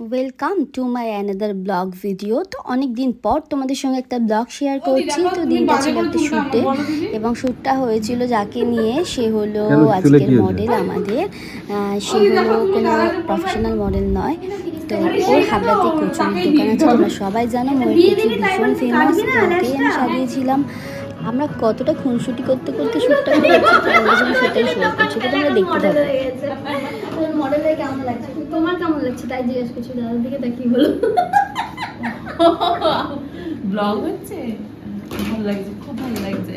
Welcome to my another blog video তো অনেক দিন পর তোমাদের সঙ্গে একটা ব্লগ শেয়ার করছি। তো দিনটা ছিল একটা শ্যুটে এবং শ্যুটটা হয়েছিল যাকে নিয়ে সে হলো আজকের মডেল আমাদের। সে হলো কোনো প্রফেশনাল মডেল নয়। তো ওর হাবড়াতে কচুরির দোকান আছে তোমরা সবাই জানো ময়ূর কচুরি ভীষণ ফেমাস তো ওকেই আমি সাজিয়েছিলাম। আমরা কতটা খুনসুটি করতে করতে শ্যুটটা করেছি সেটাই শেয়ার করছি তো তোমরা দেখতে লাগছে? তোমার কেমন লাগছে তাই জিজ্ঞেস করছি, দাদার দিকে তা কি হলো ব্লগ হচ্ছে? ভালো লাগছে, খুব ভালো লাগছে।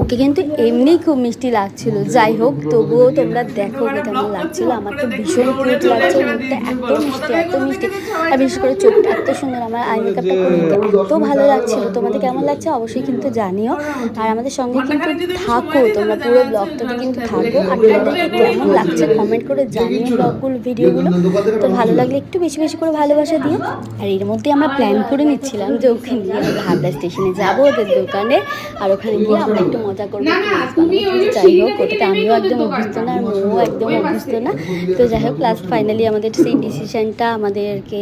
ওকে কিন্তু এমনিই খুব মিষ্টি লাগছিল। যাই হোক, তবুও তোমরা দেখো ওকে কেমন লাগছিল। আমার তো ভীষণ কিউট লাগছে, মুখটা এত মিষ্টি এত মিষ্টি। আর বিশেষ করে চোখটা এত সুন্দর, আমার আই মেকআপটা করে এত ভালো লাগছিল। তোমাদের কেমন লাগছে অবশ্যই কিন্তু জানিও। আর আমাদের সঙ্গে কিন্তু থাকো, তোমরা পুরো ব্লগটাতে কিন্তু থাকো। আর তোমাদের কেমন লাগছে কমেন্ট করে জানিও ব্লগগুলো ভিডিওগুলো তো ভালো লাগলে একটু বেশি বেশি করে ভালোবাসা দিও। আর এর মধ্যে আমরা প্ল্যান করে নিচ্ছিলাম যে আমরা হাবড়া স্টেশনে যাব, ওদের দোকানে। আর ওখানে গিয়ে আমরা একটু মজা করব যাই হোক ওটাতে আমিও একদম অভ্যস্ত না আর মৌও একদম অভ্যস্ত না। তো যাই হোক লাস্ট ফাইনালি আমাদের সেই ডিসিশনটা আমাদেরকে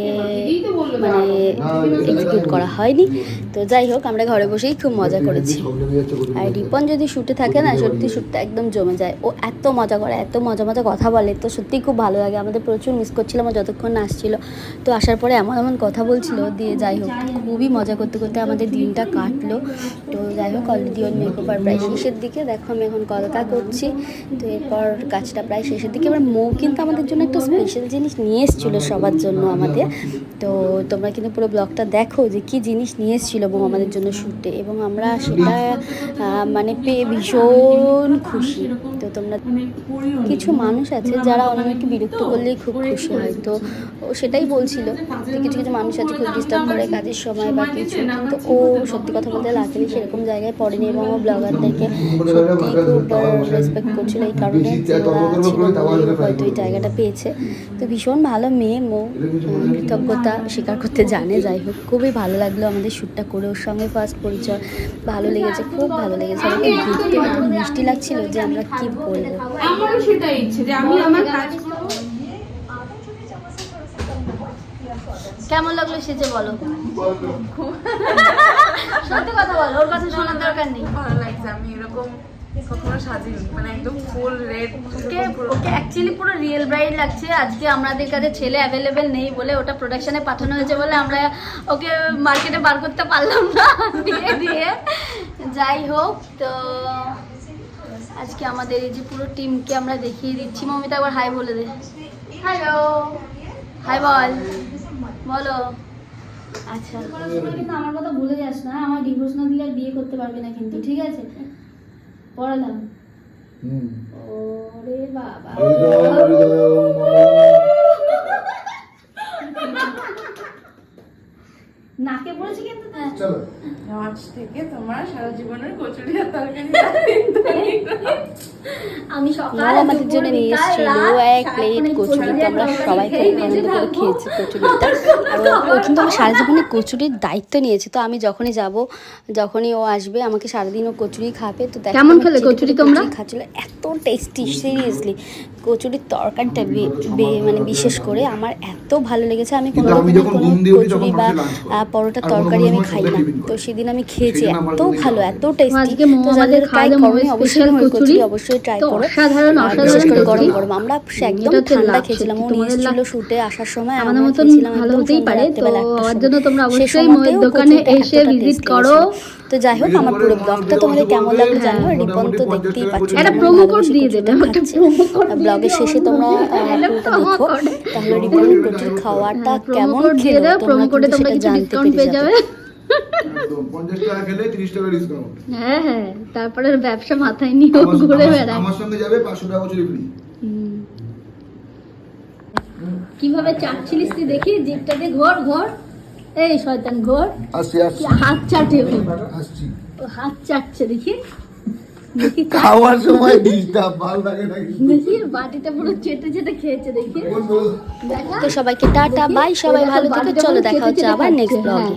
মানে এক্সিকিউট করা হয়নি। তো যাই হোক আমরা ঘরে বসেই খুব মজা করেছি। আর রিপন যদি শুটে থাকে না সত্যি শ্যুটটা একদম জমে যায়। ও এত মজা করে এত মজা মজা কথা বলে তো সত্যিই খুব ভালো লাগে। আমাদের প্রচুর মিস করছিলাম ও যতক্ষণ না আসছিল। তো আসার পরে এমন এমন কথা বলছিল দিয়ে যাই হোক খুবই মজা করতে করতে আমাদের দিনটা কাটলো। তো যাই হোক অলরেডি ওর মেকওভার প্রায় শেষের দিকে দেখো আমি এখন কলকা করছি। তো এরপর কাজটা প্রায় শেষের দিকে। এবার মৌ কিন্তু আমাদের জন্য একটা স্পেশাল জিনিস নিয়ে এসেছিল সবার জন্য আমাদের। তো তোমরা কিন্তু পুরো ব্লগটা দেখো যে কি জিনিস নিয়ে এসেছিল মৌ আমাদের জন্য শ্যুটে এবং আমরা সেটা মানে পেয়ে ভীষণ খুশি। তো তোমরা কিছু মানুষ আছে যারা অনেককে বিরক্ত করলেই খুব খুশি হয়। তো ও সেটাই বলছিল কিছু কিছু মানুষ আছে খুব ডিস্টার্ব করে কাজের সময় বা কিছু। কিন্তু ও সত্যি কথা বলতে লাকিলি সেরকম জায়গায় পড়েনি এবং ও ব্লগারদেরকে সত্যি খুব রেসপেক্ট করছিল এই কারণে যে হয়তো এই জায়গাটা পেয়েছে। তো ভীষণ ভালো মেয়ে মো কৃতজ্ঞতা স্বীকার করতে জানে যাই হোক। খুবই ভালো লাগল আমাদের শ্যুটটা করে। ওর সঙ্গে ফার্স্ট পরিচয় ভালো লেগেছে খুব ভালো লেগেছে। আমাকে ঘুরতে এত মিষ্টি লাগছিল যে আমরা কি বলব। আমারও সেটাই ইচ্ছে যে আমি আমার কাজ কেমন লাগল সেজে বলো? সত্যি কথা বলো ওর কথা শোনার দরকার নেই। ভালো লাগছে আমি এরকম কখনো সাজিনি মানে একদম full red okay okay actually পুরো রিয়েল ব্রাইড লাগছে। আজকে আমাদের কাছে ছেলে অ্যাভেলেবেল নেই বলে ওটা প্রোডাকশনে পাঠানো হয়েছে বলে আমরা ওকে মার্কেটে বার করতে পারলাম না। দিয়ে দিয়ে। যাই হোক তো আজকে আমাদের এই যে পুরো টিমকে আমরা দেখিয়ে দিচ্ছি। মমিতা একবার হাই বলে দে। হ্যালো হাই বল। বলো। আচ্ছা। কিন্তু আমার কথা ভুলে যাস না আমার ডিভোর্স না দিলে আর বিয়ে করতে পারবি না কিন্তু ঠিক আছে? পড়ালাম ওরে বাবা। পড়েছে কিন্তু থেকে তোমার সারা জীবনের কচুরি আর তরকারি আমি সকাল আমাদের জন্য নিয়ে এসেছিল এক প্লেট কচুরি তো আমরা সবাই খুব আনন্দ করে খেয়েছি কচুরিটা। আর ও- কিন্তু আমার সারা জীবনে কচুরির দায়িত্ব নিয়েছে তো আমি যখনই যাব যখনই ও আসবে আমাকে সারাদিন ও কচুরি খাবে তো দেখো কেমন খেলে কচুরি তোমরা? খাচ্ছিল এত টেস্টি সিরিয়াসলি কচুরির তরকারিটা মানে বিশেষ করে আমার এত ভালো লেগেছে। আমি কোনো কচুরি বা আমাকে lunch করো। আহ, পরোটা আর কোনো তরকারি আমি খাই না। তো সেদিন আমি খেয়েছি এত ভালো এত টেস্টি তো যাদের ট্রাই খাওয়ালে অবশ্যই কচুরি। অবশ্যই ট্রাই করো। অসাধারণ, বিশেষ করে গরম গরম। আমরা সে একদম ঠান্ডা খেয়েছিলাম ও নিয়ে এসেছিল শুটে আসার সময় আমাদের মতন ভালো হতেই পারে। তো। জন্য তোমরা অবশ্যই দোকানে এসে ভিজিট করো। তো যাই হোক আমার পুরো ব্লগটা তোমাদের কেমন লাগল জানো রিপন তো দেখতেই পাচ্ছ ব্লগের শেষে তোমরা পুরোটা দেখো তাহলে রিপনের কচুরি খাওয়াটা কেমন খেলো তোমরা সেটা কিছু জানতে ডিসকাউন্ট পেয়ে পেরে যাবে। হ্যাঁ হ্যাঁ তারপরে ব্যবসা মাথায় নিয়ে ঘুরে বেড়ায়। আমার সঙ্গে যাবে পাঁচশো টাকা বছরই কীভাবে চাটছিলিস তুই দেখি জিপটাতে ঘর ঘর। এই শয়তান ঘোর। হাত চাটে ও। আসছি। ও হাত চাটছে দেখি। দেখি খাওয়ার সময় ডিস্টার্ব ভালো লাগে নাকি? দেখি বাটিটা পুরো চেটে চেটে খেয়েছে দেখা। তো সবাইকে টাটা বাই সবাই ভালো থেকো চলো দেখা হচ্ছে আবার নেক্সট ব্লগে